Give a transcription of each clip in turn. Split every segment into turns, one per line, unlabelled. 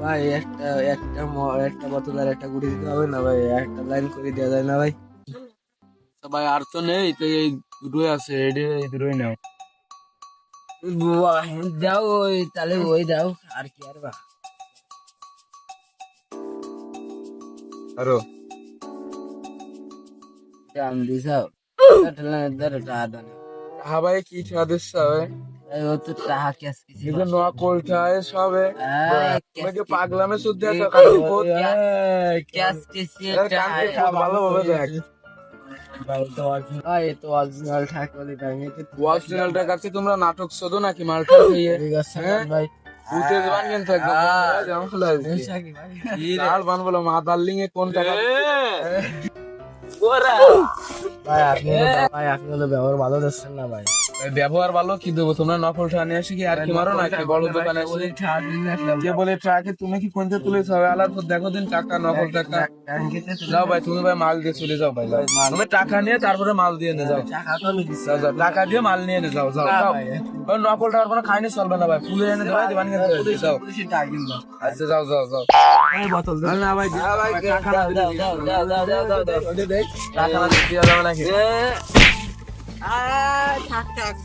ভাই
একটা
একটা ম- একটা বোতল আর একটা গুড়ি দিতে হবে না ভাই একটা লাইন করে দেওয়া যায় না ভাই।
ভাই আর তো নেই তো এই দুটোই আছে এই এই দুটোই নাও।
দাও ওই তাহলে ওই দাও আর কি আর বা।
আরও।
জান দিছাও
হ্যাঁ ভাই কি ছাদিস হবে তোমরা নাটক শোধো নাকি মালটা দার্লিং এ কোন
ভাই আপনি ভাই আপনি ব্যবহার ভালো দিচ্ছেন না ভাই।
ব্যবহার ভালো কি দেবো তোমরা নকল ঠা নিয়ে আসি কি আর কি মারো না কি বড় দোকানে কে বলে ট্রাকে তুমি কি কোনটা তুলেছ হবে আলাদা দেখো দিন টাকা নকল টাকা যাও ভাই তুমি ভাই মাল দিয়ে চলে যাও ভাই তুমি টাকা নিয়ে তারপরে মাল দিয়ে নিয়ে যাও
টাকা
দিয়ে মাল নিয়ে নিয়ে যাও যাও যাও নকল টাকার কোনো খাইনি চলবে না ভাই ফুলে এনে দেবো দিবান যাও আচ্ছা যাও যাও যাও
বোতল
না ভাই টাকা না দিতে যাবে নাকি
থাক থাক।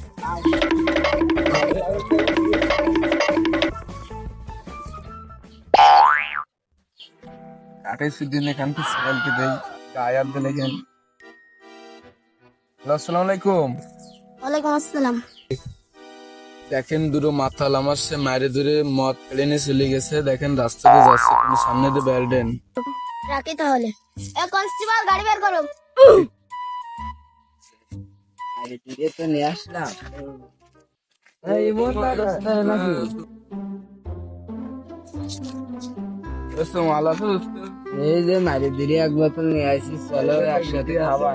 কাটে সিদ্দিন এখান থেকে দেই আসসালামু আলাইকুম।
ওয়ালাইকুম আসসালাম।
দেখেন দুটো মাথাল আমার সে মায়ের দূরে মদ ফেলে নিয়ে চলে গেছে। দেখেন রাস্তা দিয়ে যাচ্ছে সামনে দিয়ে বেলডেন
রাখি তাহলে। এ কনস্টেবল গাড়ি বের করো।
দিয়ে তো নিয়ে আসলাম।
এই
যে মারি দিলে এক বোতল নিয়ে আসি চলো একসাথে
খাওয়া